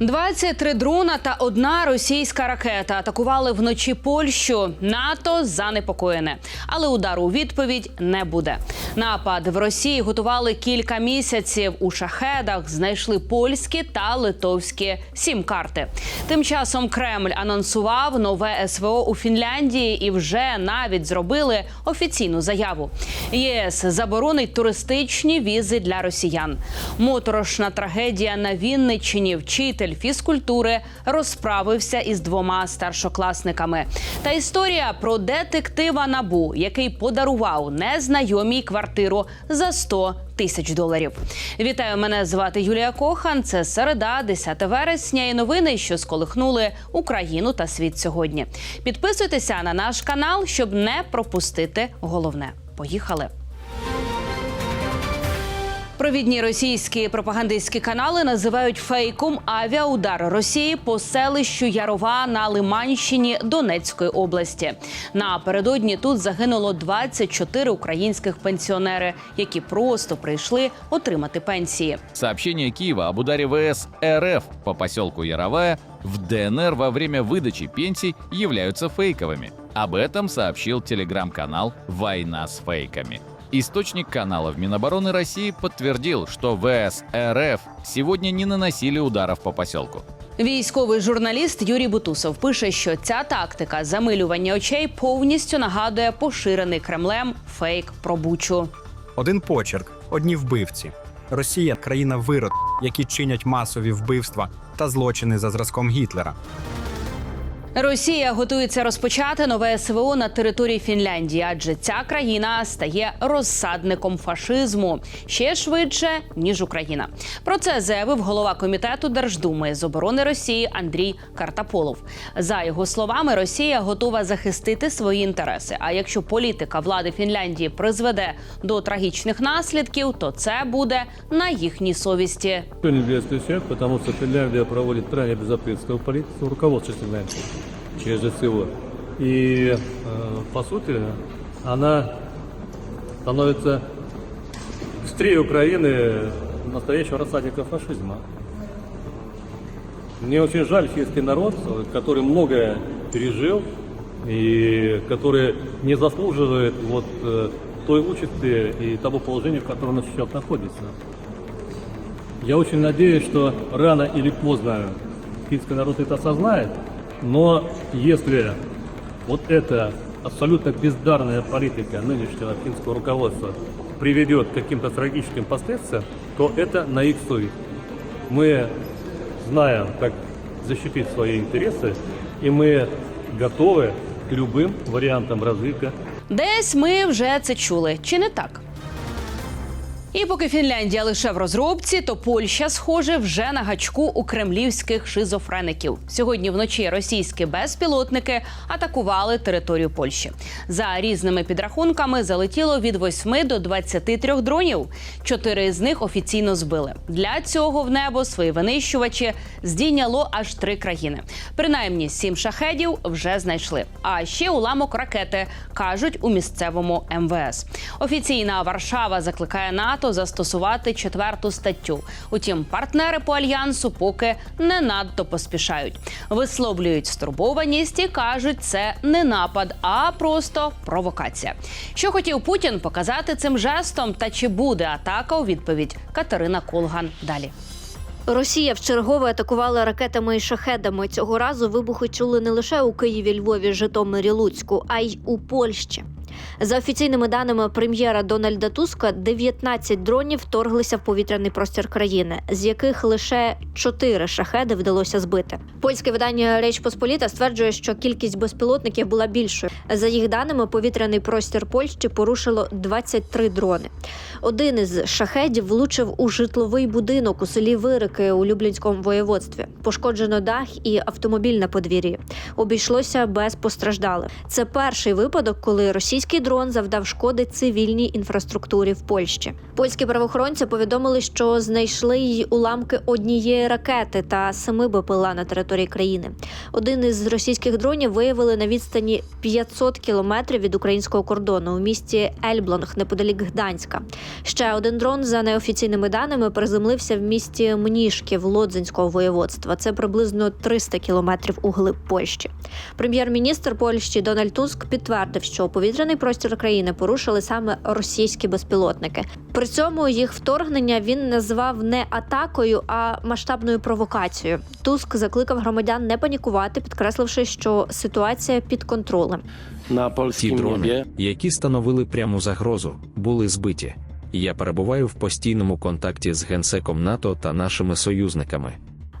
23 дрона та одна російська ракета атакували вночі Польщу. НАТО занепокоєне, але удару у відповідь не буде. Напад в Росії готували кілька місяців. У шахедах знайшли польські та литовські сім-карти. Тим часом Кремль анонсував нове СВО у Фінляндії і вже навіть зробили офіційну заяву. ЄС заборонить туристичні візи для росіян. Моторошна трагедія на Вінниччині. Вчитель фізкультури розправився із двома старшокласниками. Та історія про детектива Набу, який подарував незнайомій квартиру за 100 тисяч доларів. Вітаю, мене звати Юлія Кохан. Це середа, 10 вересня. І новини, що сколихнули Україну та світ сьогодні. Підписуйтеся на наш канал, щоб не пропустити головне. Поїхали. Провідні російські пропагандистські канали називають фейком авіаудар Росії по селищу Ярова на Лиманщині Донецької області. Напередодні тут загинуло 24 українських пенсіонери, які просто прийшли отримати пенсії. Сообщения Киева об ударе ВС РФ по поселку Яровая в ДНР во время выдачи пенсий являются фейковыми. Об этом сообщил телеграм-канал «Война с фейками». Источник канала в Минобороны России подтвердил, что ВС РФ сегодня не наносили ударов по поселку. Військовий журналіст Юрій Бутусов пише, що ця тактика замилювання очей повністю нагадує поширений Кремлем фейк про Бучу. Один почерк, одні вбивці. Росія країна вирод, які чинять масові вбивства та злочини за зразком Гітлера. Росія готується розпочати нове СВО на території Фінляндії, адже ця країна стає розсадником фашизму ще швидше ніж Україна. Про це заявив голова комітету Держдуми з оборони Росії Андрій Картаполов. За його словами, Росія готова захистити свої інтереси. А якщо політика влади Фінляндії призведе до трагічних наслідків, то це буде на їхній совісти. Никто не действует всех, потому что Финляндия проводит крайне безответственную политику руководства Финляндии через СВО. И, э, по сути, она становится быстрее Украины настоящего рассадника фашизма. Мне очень жаль финский народ, который многое пережил и который не заслуживает вот э, той участи и того положения, в котором он сейчас находится. Я очень надеюсь, что рано или поздно финский народ это осознает, но если вот эта абсолютно бездарная политика нынешнего финского руководства приведет к каким-то трагическим последствиям, то это на их совесть. Мы знаем, как защитить свои интересы, и мы готовы к любым вариантам развития Десь ми вже це чули, чи не так? І поки Фінляндія лише в розробці, то Польща, схоже, вже на гачку у кремлівських шизофреників. Сьогодні вночі російські безпілотники атакували територію Польщі. За різними підрахунками залетіло від 8 до 23 дронів. Чотири з них офіційно збили. Для цього в небо свої винищувачі здійняло аж три країни. Принаймні сім шахедів вже знайшли. А ще уламок ракети кажуть у місцевому МВС. Офіційна Варшава закликає НАТО застосувати четверту статтю. Утім, партнери по альянсу поки не надто поспішають. Висловлюють стурбованість і кажуть, це не напад, а просто провокація. Що хотів Путін показати цим жестом, та чи буде атака у відповідь? Катерина Колган далі. Росія вчергове атакувала ракетами і шахедами. Цього разу вибухи чули не лише у Києві, Львові, Житомирі, Луцьку, а й у Польщі. За офіційними даними прем'єра Дональда Туска, 19 дронів вторглися в повітряний простір країни, з яких лише 4 шахеди вдалося збити. Польське видання Річ Посполіта стверджує, що кількість безпілотників була більшою. За їх даними, повітряний простір Польщі порушило 23 дрони. Один із шахедів влучив у житловий будинок у селі Вирики у Люблінському воєводстві. Пошкоджено дах і автомобіль на подвір'ї. Обійшлося без постраждалих. Це перший випадок, коли російські Російський дрон завдав шкоди цивільній інфраструктурі в Польщі. Польські правоохоронці повідомили, що знайшли й уламки однієї ракети та семи БПЛА на території країни. Один із російських дронів виявили на відстані 500 кілометрів від українського кордону у місті Ельблонг неподалік Гданська. Ще один дрон, за неофіційними даними, приземлився в місті Мнішків Лодзинського воєводства. Це приблизно 300 кілометрів у глиб Польщі. Прем'єр-міністр Польщі Дональд Туск підтвердив, що повітряний простір країни порушили саме російські безпілотники. При цьому їх вторгнення він назвав не атакою, а масштабною провокацією. Туск закликав громадян не панікувати, підкресливши, що ситуація під контролем. на Ті дрони, які становили пряму загрозу, були збиті. Я перебуваю в постійному контакті з генсеком НАТО та нашими союзниками.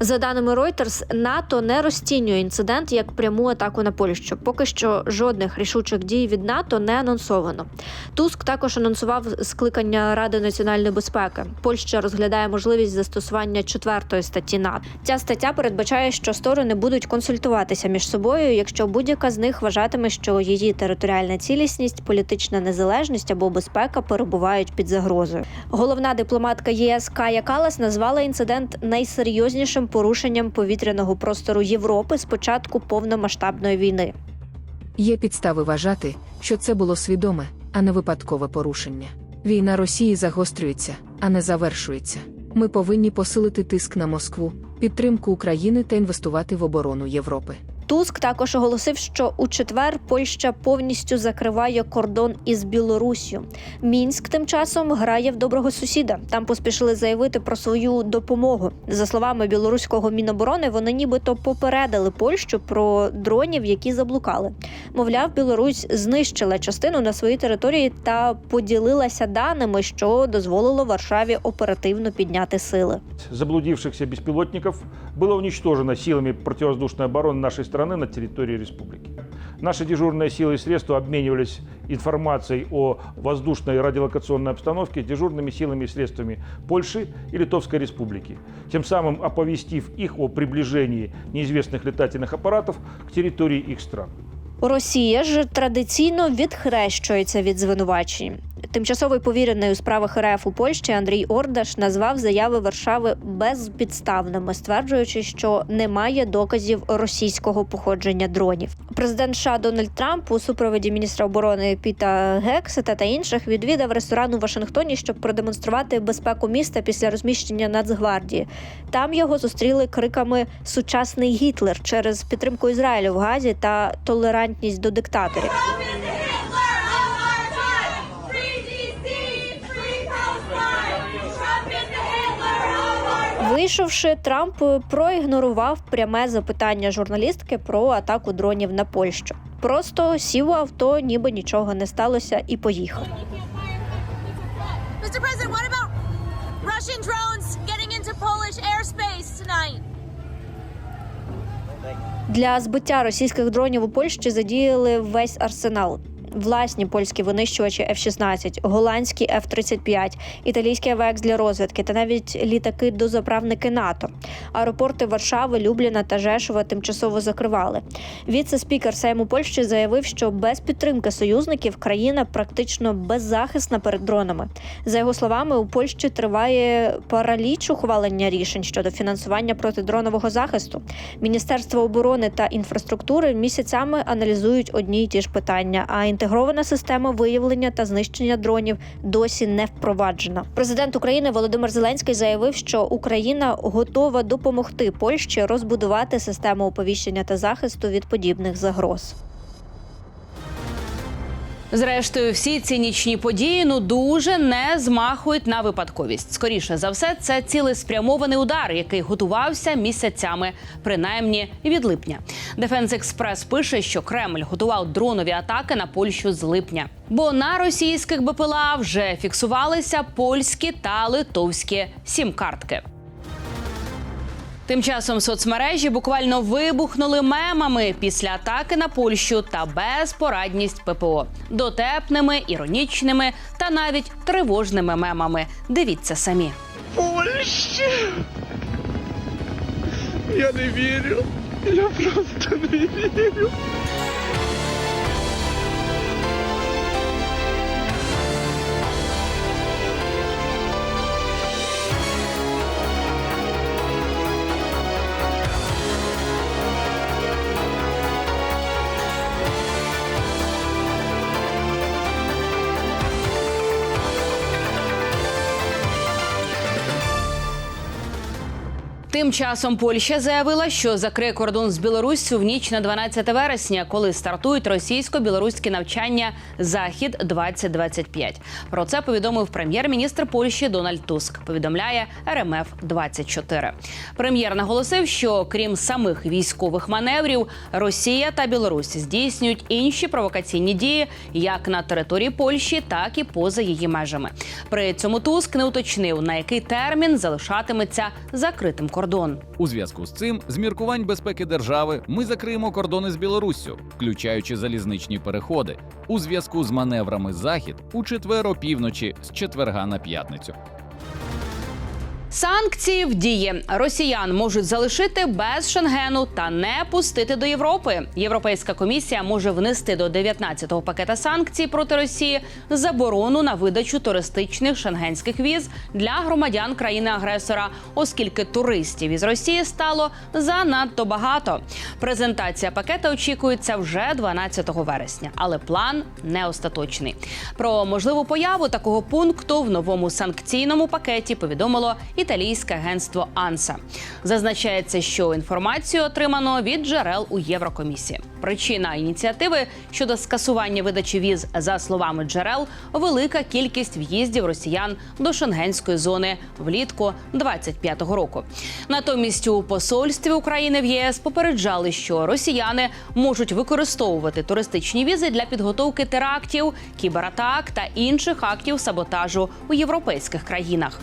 За даними Reuters, НАТО не розцінює інцидент як пряму атаку на Польщу. Поки що жодних рішучих дій від НАТО не анонсовано. Туск також анонсував скликання Ради національної безпеки. Польща розглядає можливість застосування четвертої статті НАТО. Ця стаття передбачає, що сторони будуть консультуватися між собою, якщо будь-яка з них вважатиме, що її територіальна цілісність, політична незалежність або безпека перебувають під загрозою. Головна дипломатка ЄС Кая Калас назвала інцидент найсерйознішим порушенням повітряного простору Європи з початку повномасштабної війни. Є підстави вважати, що це було свідоме, а не випадкове порушення. Війна Росії загострюється, а не завершується. Ми повинні посилити тиск на Москву, підтримку України та інвестувати в оборону Європи. Туск також оголосив, що у четвер Польща повністю закриває кордон із Білоруссю. Мінськ тим часом грає в доброго сусіда. Там поспішили заявити про свою допомогу. За словами білоруського міноборони, вони нібито попередили Польщу про дронів, які заблукали. Мовляв, Білорусь знищила частину на своїй території та поділилася даними, що дозволило Варшаві оперативно підняти сили. заблудившихся беспилотников было уничтожено силами противовоздушной обороны нашей страны на территории республики. Наши дежурные силы и средства обменивались информацией о воздушной и радиолокационной обстановке с дежурными силами и средствами Польши и Литовской республики, тем самым оповестив их о приближении неизвестных летательных аппаратов к территории их стран. Росія ж традиційно відхрещується від звинувачень. Тимчасовий повірений у справах РФ у Польщі Андрій Ордаш назвав заяви Варшави безпідставними, стверджуючи, що немає доказів російського походження дронів. Президент США Дональд Трамп у супроводі міністра оборони Піта Гексета та інших відвідав ресторан у Вашингтоні, щоб продемонструвати безпеку міста після розміщення Нацгвардії. Там його зустріли криками Сучасний Гітлер через підтримку Ізраїлю в Газі та толерантність до диктаторів. Вийшовши, Трамп проігнорував пряме запитання журналістки про атаку дронів на Польщу. Просто сів у авто, ніби нічого не сталося, і поїхав. Mr. President, what about Russian drones getting into Polish airspace tonight? Для збиття російських дронів у Польщі задіяли весь арсенал. Власні польські винищувачі F-16, голландські F-35, італійський АВЕКС для розвідки та навіть літаки дозаправники НАТО. Аеропорти Варшави, Любліна та Жешова тимчасово закривали. Віце-спікер Сейму Польщі заявив, що без підтримки союзників країна практично беззахисна перед дронами. За його словами, у Польщі триває параліч ухвалення рішень щодо фінансування протидронового захисту. Міністерство оборони та інфраструктури місяцями аналізують одні й ті ж питання. А інтегрована система виявлення та знищення дронів досі не впроваджена. Президент України Володимир Зеленський заявив, що Україна готова допомогти Польщі розбудувати систему оповіщення та захисту від подібних загроз. Зрештою, всі цинічні події ну дуже не змахують на випадковість. Скоріше за все, це цілеспрямований удар, який готувався місяцями, принаймні від липня. Дефенс Експрес пише, що Кремль готував дронові атаки на Польщу з липня, бо на російських БПЛА вже фіксувалися польські та литовські сім-картки. Тим часом соцмережі буквально вибухнули мемами після атаки на Польщу та безпорадність ППО дотепними, іронічними та навіть тривожними мемами. Дивіться самі. Польща! Я не вірю. Я просто не вірю. Тим часом Польща заявила, що закриє кордон з Білоруссю в ніч на 12 вересня, коли стартують російсько-білоруські навчання Захід 2025 Про це повідомив прем'єр-міністр Польщі Дональд Туск. Повідомляє РМФ 24 Прем'єр наголосив, що крім самих військових маневрів, Росія та Білорусь здійснюють інші провокаційні дії як на території Польщі, так і поза її межами. При цьому Туск не уточнив на який термін залишатиметься закритим кордон. У зв'язку з цим, з міркувань безпеки держави, ми закриємо кордони з Білоруссю, включаючи залізничні переходи, у зв'язку з маневрами Захід у четверо півночі з четверга на п'ятницю. Санкції в дії росіян можуть залишити без Шенгену та не пустити до Європи. Європейська комісія може внести до 19-го пакета санкцій проти Росії заборону на видачу туристичних шенгенських віз для громадян країни-агресора, оскільки туристів із Росії стало занадто багато. Презентація пакета очікується вже 12 вересня, але план не остаточний. Про можливу появу такого пункту в новому санкційному пакеті повідомило італійське агентство Анса. Зазначається, що інформацію отримано від джерел у Єврокомісії. Причина ініціативи щодо скасування видачі віз, за словами джерел, велика кількість в'їздів росіян до шенгенської зони влітку 25-го року. Натомість у посольстві України в ЄС попереджали, що росіяни можуть використовувати туристичні візи для підготовки терактів, кібератак та інших актів саботажу у європейських країнах.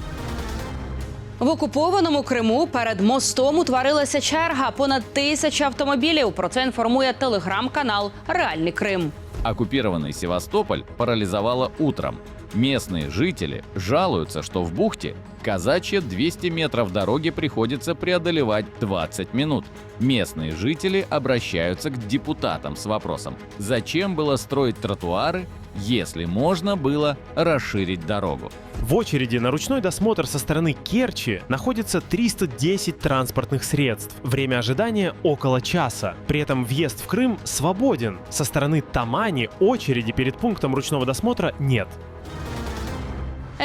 В окупованому Криму перед мостом утворилася черга понад тисяча автомобілів. Про це інформує телеграм-канал Реальний Крим. Оккупированный Севастополь парализовало утром. Местные жители жалуются, что в бухте казачье 200 метров дороги приходится преодолевать 20 минут. Местные жители обращаются к депутатам с вопросом, зачем было строить тротуары, если можно было расширить дорогу. В очереди на ручной досмотр со стороны Керчи находится 310 транспортных средств. Время ожидания около часа. При этом въезд в Крым свободен. Со стороны Тамани очереди перед пунктом ручного досмотра нет.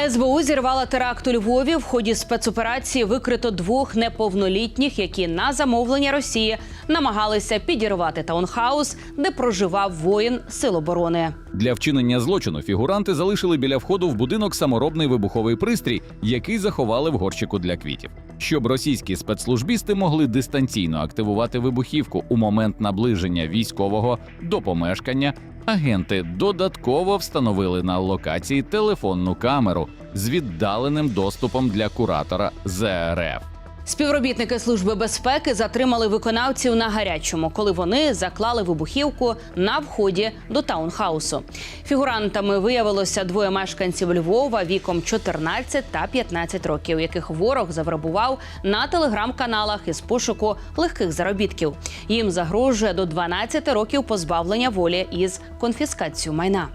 СБУ зірвала теракт у Львові. В ході спецоперації викрито двох неповнолітніх, які на замовлення Росії намагалися підірвати таунхаус, де проживав воїн Сил оборони. Для вчинення злочину фігуранти залишили біля входу в будинок саморобний вибуховий пристрій, який заховали в горщику для квітів. Щоб російські спецслужбісти могли дистанційно активувати вибухівку у момент наближення військового до помешкання, агенти додатково встановили на локації телефонну камеру з віддаленим доступом для куратора ЗРФ. Співробітники служби безпеки затримали виконавців на гарячому, коли вони заклали вибухівку на вході до таунхаусу. Фігурантами виявилося двоє мешканців Львова віком 14 та 15 років, яких ворог завербував на телеграм-каналах із пошуку легких заробітків. Їм загрожує до 12 років позбавлення волі із конфіскацією майна.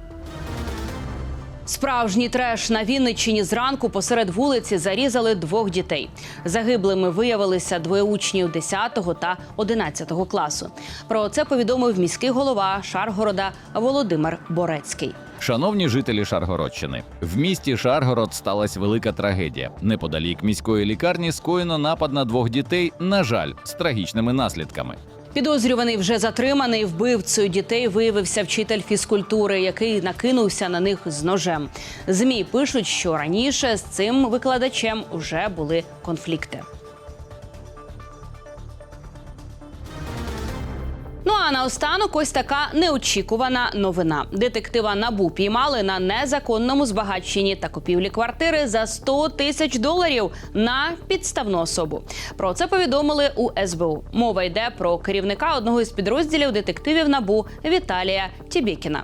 Справжній треш на Вінниччині зранку посеред вулиці зарізали двох дітей. Загиблими виявилися двоє учнів 10 та 11 класу. Про це повідомив міський голова Шаргорода Володимир Борецький. Шановні жителі Шаргородщини, в місті Шаргород сталася велика трагедія. Неподалік міської лікарні скоєно напад на двох дітей, на жаль, з трагічними наслідками. Підозрюваний вже затриманий вбивцею дітей виявився вчитель фізкультури, який накинувся на них з ножем. Змі пишуть, що раніше з цим викладачем вже були конфлікти. Ну а наостанок ось така неочікувана новина. Детектива набу піймали на незаконному збагаченні та купівлі квартири за 100 тисяч доларів на підставну особу. Про це повідомили у СБУ. Мова йде про керівника одного із підрозділів детективів набу Віталія Тібікіна.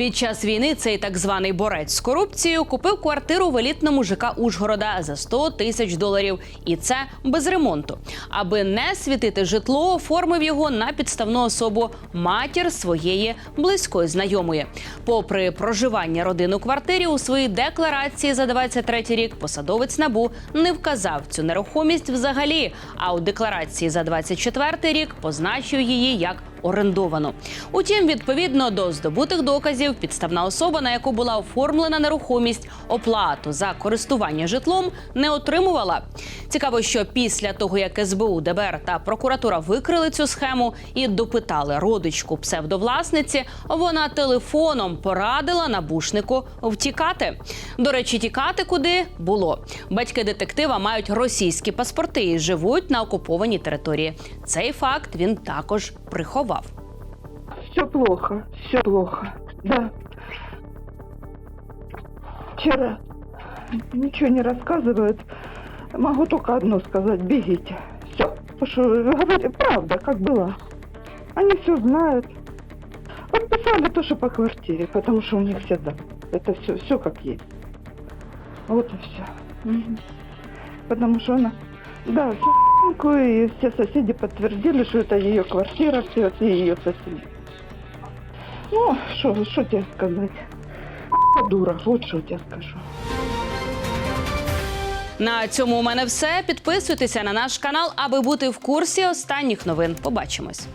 Під час війни цей так званий борець з корупцією купив квартиру в елітному ЖК Ужгорода за 100 тисяч доларів, і це без ремонту. Аби не світити житло, оформив його на підставну особу матір своєї близької знайомої. Попри проживання родини у квартирі у своїй декларації за 23 рік, посадовець набу не вказав цю нерухомість взагалі. А у декларації за 24 рік позначив її як орендовану. Утім, відповідно до здобутих доказів, підставна особа, на яку була оформлена нерухомість, оплату за користування житлом не отримувала. Цікаво, що після того, як СБУ, ДБР та прокуратура викрили цю схему і допитали родичку псевдовласниці, вона телефоном порадила набушнику втікати. До речі, тікати куди було. Батьки детектива мають російські паспорти і живуть на окупованій території. Цей факт він також приховав. Все плохо, все плохо. Да. Вчера ничего не рассказывают. Могу только одно сказать, бегите. Все. Потому что правда, как была. Они все знают. Подписали то, что по квартире, потому что у них всегда. Это все, все как есть. Вот и все. Потому что она, да, всю и все соседи подтвердили, что это ее квартира, все это ее соседи. Ну, что, что тебе сказать? Дура, вот что тебе скажу. На цьому у мене все. Підписуйтеся на наш канал, аби бути в курсі останніх новин. Побачимось.